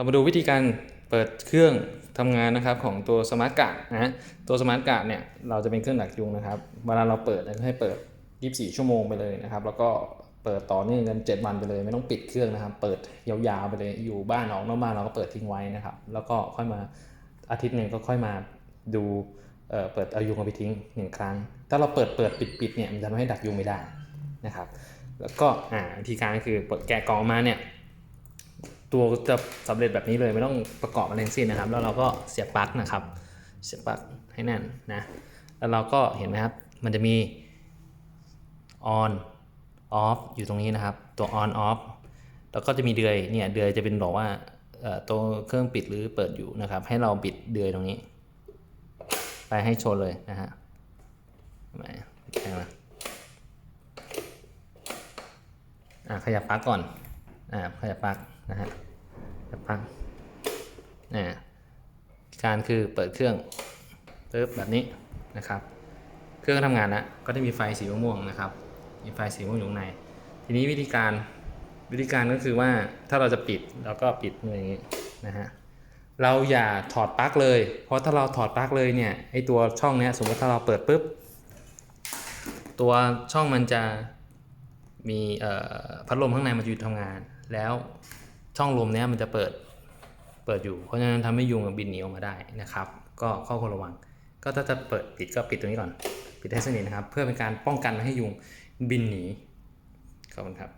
เรามาดูวิธีการเปิดเครื่องทำงานนะครับของตัวสมาร์ทการ์ดนะฮะตัวสมาร์ทการ์ดเนี่ยเราจะเป็นเครื่องดักยุงนะครับเวลาเราเปิดให้เปิด 24 ชั่วโมงไปเลยนะครับ แล้วก็เปิดต่อเนื่องกัน 7 วันไปเลย ไม่ต้องปิดเครื่องนะครับ เปิดยาวๆไปเลยอยู่บ้านออกนอกบ้านเราก็เปิดทิ้งไว้นะครับ แล้วก็ค่อยมาอาทิตย์หนึ่งก็ค่อยมาดูเอ่อเปิดเอายุงเอาไปทิ้งหนึ่งครั้ง ถ้าเราเปิดเปิดปิดปิดเนี่ยมันจะทำให้ดักยุงไม่ได้นะครับ แล้วก็อ่าวิธีการก็คือเปิดแกะกล่องออกมาเนี่ย ตัวจะสำเร็จแบบนี้เลยไม่ต้องประกอบอะไรทั้งสิ้นนะครับ แล้วเราก็เสียบปลั๊กนะครับ เสียบปลั๊กให้แน่นนะแล้วเราก็เห็นไหมครับมันจะมี on off อยู่ตรงนี้นะครับ ตัว on off แล้วก็จะมีเดือยเนี่ยเดือยจะเป็นบอกว่าตัวเครื่องปิดหรือเปิดอยู่นะครับ ให้เราปิดเดือยตรงนี้ ไปให้ชนเลยนะฮะไปแข่งมาอะขยับปลั๊กก่อนอ่าขยับปลั๊ก นะฮะขยับปลั๊กอ่าการคือเปิดเครื่องปึ๊บแบบนี้นะครับ เครื่องก็ทำงานแล้วก็จะมีไฟสีม่วงนะครับ มีไฟสีม่วงอยู่ข้างใน ทีนี้วิธีการวิธีการก็คือว่าถ้าเราจะปิดเราก็ปิดอย่างนี้นะฮะเราอย่าถอดปลั๊กเลย เพราะถ้าเราถอดปลั๊กเลยเนี่ยไอตัวช่องเนี้ยสมมติถ้าเราเปิดปุ๊บตัวช่องมันจะมีพัดลมข้างในมันจะหยุดทำงานแล้ว ช่องลมเนี้ยมันจะเปิดเปิดอยู่ เพราะฉะนั้นทำให้ยุงบินหนีออกมาได้นะครับ ก็ข้อควรระวัง ก็ถ้าจะเปิดปิดก็ปิดตรงนี้ก่อน ปิดให้สนิทนะครับ เพื่อเป็นการป้องกันไม่ให้ยุงบินหนีขอบคุณครับ